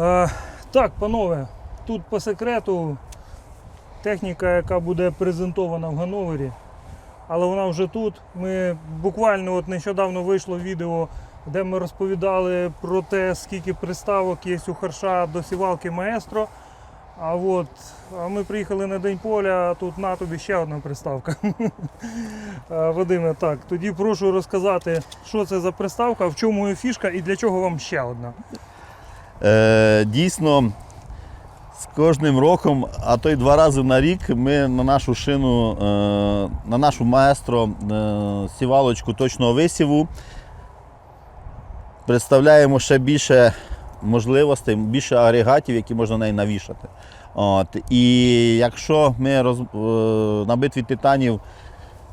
Е, так, панове, тут по секрету техніка, яка буде презентована в Ганновері, але вона вже тут. Ми буквально от нещодавно вийшло відео, де ми розповідали про те, скільки приставок є у харша до сівалки маестро. А от, а ми приїхали на день поля, а тут на тобі ще одна приставка. Е, Вадиме, так, тоді прошу розказати, що це за приставка, в чому її фішка і для чого вам ще одна. Е, дійсно, з кожним роком, а то й два рази на рік, ми на нашу шину, е, на нашу маестро е, сівалочку точного висіву представляємо ще більше можливостей, більше агрегатів, які можна на неї навішати. От. І якщо ми роз, е, на битві титанів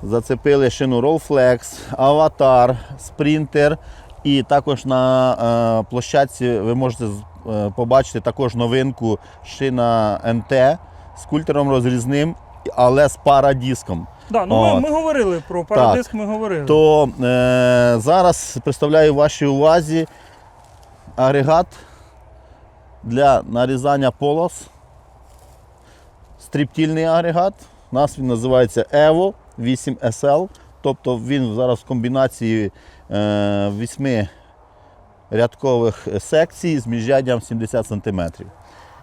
зацепили шину Rollflex, Аватар, Спринтер, і також на е, площадці ви можете е, побачити також новинку шина НТ з культером розрізним, але з парадіском. Да, ну ми, От. ми говорили про парадиск, ми говорили. То е, зараз представляю вашій увазі агрегат для нарізання полос. Стріптільний агрегат. У нас він називається Evo 8SL. Тобто він зараз в комбінації е, вісьми рядкових секцій з міжряддям 70 см.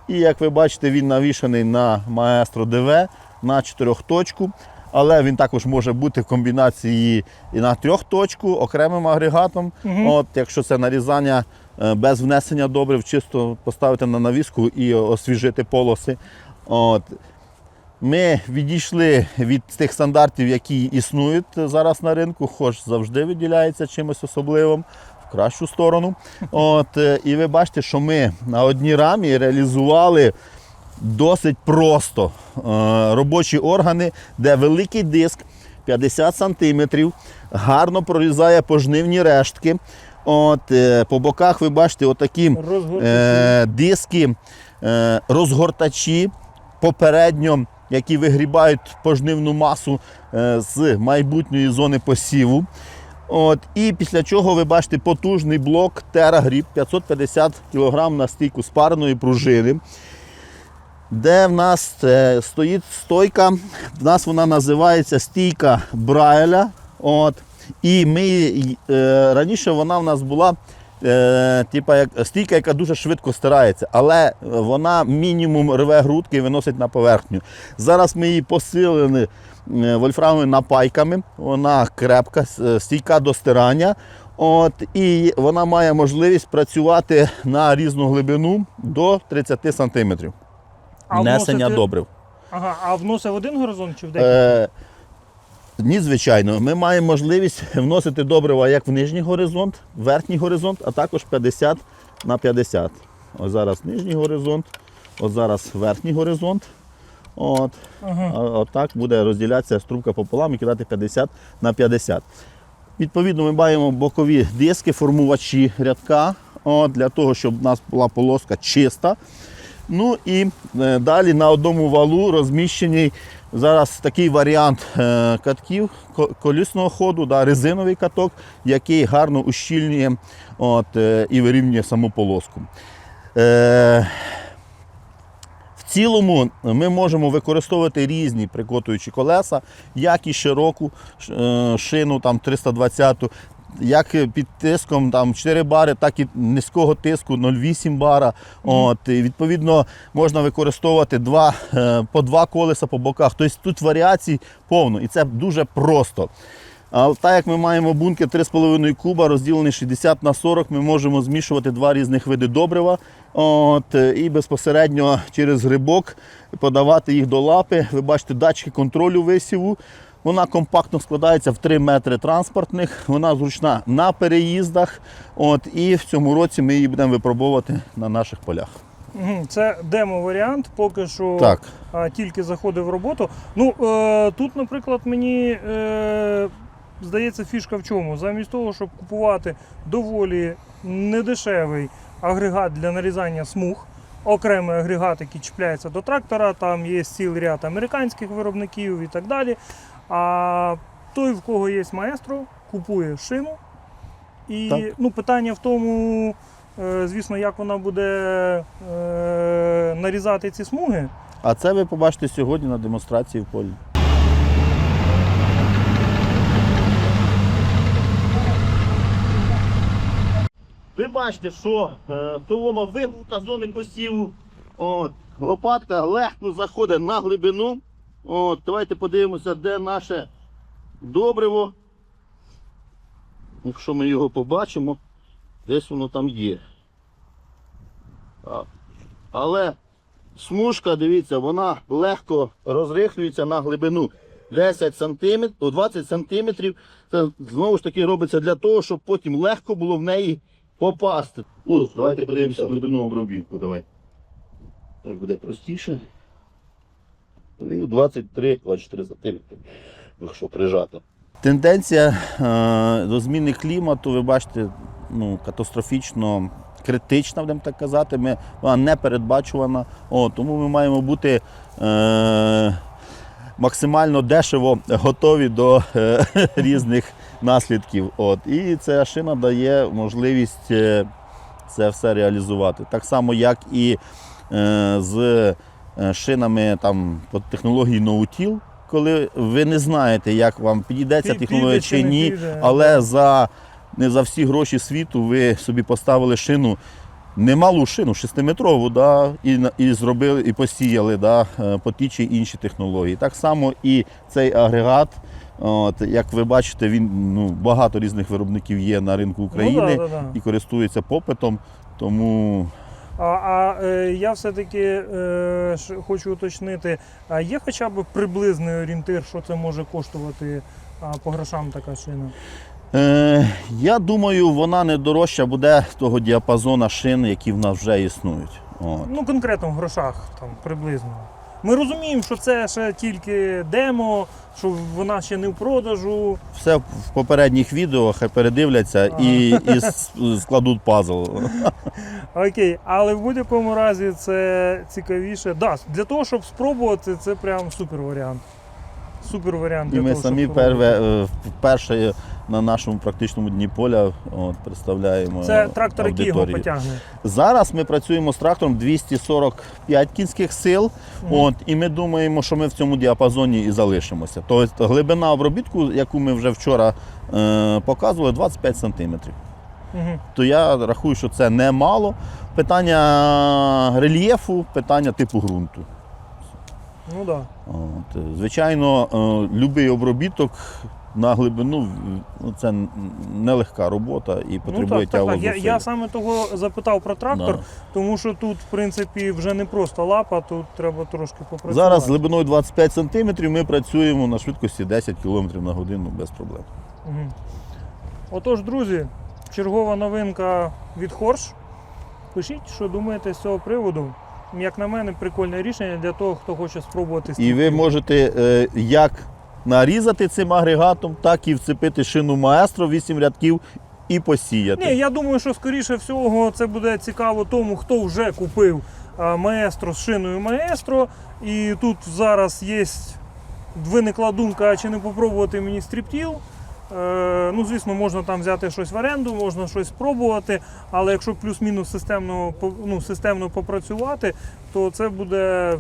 І як ви бачите, він навішаний на Maestro DV на чотирьохточку, але він також може бути в комбінації і на трьохточку окремим агрегатом. Мгм. От, якщо це нарізання е, без внесення добрив, чисто поставити на навіску і освіжити полоси. От. Ми відійшли від тих стандартів, які існують зараз на ринку, хоч завжди виділяється чимось особливим в кращу сторону. От, е, і ви бачите, що ми на одній рамі реалізували досить просто е, робочі органи, де великий диск 50 см, гарно прорізає пожнивні рештки. От, е, по боках ви бачите отакі Розгортачі. е, диски, е, розгортачі попередньо, які вигрібають пожнивну масу е, з майбутньої зони посіву. От, і після чого ви бачите потужний блок TerraGrip 550 кг на стійку спареної пружини. Де в нас е, стоїть стойка, в нас вона називається стійка Брайля. От. І ми, е, раніше вона в нас була е, типа як стійка, яка дуже швидко стирається, але вона мінімум рве грудки і виносить на поверхню. Зараз ми її посилили е, вольфрамовими напайками, вона крепка, стійка до стирання. От, і вона має можливість працювати на різну глибину до 30 см. А Внесення вносити- добрив. Ага, а вносить в один горизонт чи в декілька? Е, ні, звичайно, ми маємо можливість вносити добрива як в нижній горизонт, в верхній горизонт, а також 50 на 50. Ось зараз нижній горизонт, ось зараз верхній горизонт. От. Ага. А, отак буде розділятися струбка пополам і кидати 50 на 50. Відповідно, ми маємо бокові диски, формувачі рядка, от, для того, щоб у нас була полоска чиста. Ну і е, далі на одному валу розміщений зараз такий варіант е, катків колісного ходу, да, резиновий каток, який гарно ущільнює от, е, і вирівнює саму полоску. Е, в цілому ми можемо використовувати різні прикотуючі колеса, як і широку е, шину там 320, як під тиском там 4 бари, так і низького тиску 0,8 бара. От, і відповідно, можна використовувати два, е, по два колеса по боках. Тобто тут варіацій повно, і це дуже просто. А так як ми маємо бункер 3,5 куба, розділений 60 на 40, ми можемо змішувати два різних види добрива. От, е, і безпосередньо через грибок подавати їх до лапи. Ви бачите датчики контролю висіву. Вона компактно складається в 3 метри транспортних, вона зручна на переїздах. От, і в цьому році ми її будемо випробовувати на наших полях. Це демо-варіант, поки що Так. тільки заходив в роботу. Ну, е, тут, наприклад, мені е, здається фішка в чому. Замість того, щоб купувати доволі недешевий агрегат для нарізання смуг, окремий агрегат, який чіпляється до трактора, там є цілий ряд американських виробників і так далі. А той, в кого є маестро, купує шину. І Так. ну, питання в тому, е, звісно, як вона буде е, нарізати ці смуги. А це ви побачите сьогодні на демонстрації в полі. Ви бачите, що е, толома вигнута з зони посіву. От, лопатка легко заходить на глибину. От, давайте подивимося, де наше добриво. Якщо ми його побачимо, десь воно там є. Але смужка, дивіться, вона легко розрихлюється на глибину 10 см, 20 см. Це знову ж таки робиться для того, щоб потім легко було в неї попасти. Ось, давайте подивимося глибину обробітку. Давай. Так буде простіше. 23-24 см, якщо прижати. Тенденція е, до зміни клімату, ви бачите, ну, катастрофічно критична, будемо так казати. Ми, вона не передбачувана. О, тому ми маємо бути е, максимально дешево готові до е, різних наслідків. От. І ця шина дає можливість е, це все реалізувати. Так само, як і е, з шинами там, по технології ноутіл, коли ви не знаєте, як вам підійде ця Пі- технологія чи ні, але за не за всі гроші світу ви собі поставили шину. Немалу шину, 6-метрову, да, і, і зробили, і посіяли да, е, по ті чи інші технології. Так само і цей агрегат, от, як ви бачите, він ну, багато різних виробників є на ринку України Ну, да, да, да. і користується попитом. Тому А, а е, я все-таки е, хочу уточнити, а є хоча б приблизний орієнтир, що це може коштувати а, по грошам така шина? Е, я думаю, вона не дорожча буде того діапазону шин, які в нас вже існують. От. Ну, конкретно в грошах там приблизно. Ми розуміємо, що це ще тільки демо, що вона ще не в продажу. Все в попередніх відео хай передивляться і, і складуть пазл. Окей, але в будь-якому разі це цікавіше. Да, для того, щоб спробувати, це прям супер варіант. Супер варіант. І для ми того, самі щоб е, вперше на нашому практичному дні поля от, представляємо. Це трактор, який його потягне. Зараз ми працюємо з трактором 245 кінських сил, Мгм. от, і ми думаємо, що ми в цьому діапазоні і залишимося. Тобто глибина обробітку, яку ми вже вчора е, показували, 25 сантиметрів. Угу. То я рахую, що це немало. Питання рельєфу, питання типу ґрунту. Ну. Да. От, звичайно, е, будь-який обробіток на глибину ну, це нелегка робота і Ну потребує так, так, тягло так. Я, я саме того запитав про трактор, Да. тому що тут, в принципі, вже не просто лапа, тут треба трошки попрацювати. Зараз з глибиною 25 см ми працюємо на швидкості 10 км на годину без проблем. Мгм. Отож, друзі, чергова новинка від Хорш. Пишіть, що думаєте з цього приводу. Як на мене, прикольне рішення для того, хто хоче спробувати І ви можете е, як нарізати цим агрегатом, так і вцепити шину маестро 8 рядків і посіяти. Ні, я думаю, що скоріше всього це буде цікаво тому, хто вже купив маестро з шиною маестро. І тут зараз є виникла думка, чи не попробувати мені стріптіл. Е, ну, звісно, можна там взяти щось в оренду, можна щось спробувати, але якщо плюс-мінус системно, ну, системно попрацювати, то це буде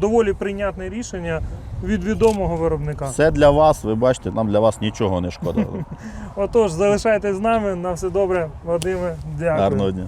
доволі прийнятне рішення від відомого виробника. Все для вас, ви бачите, нам для вас нічого не шкода. Отож, залишайтесь з нами. На все добре, Вадиме. Дякую. Гарного дня.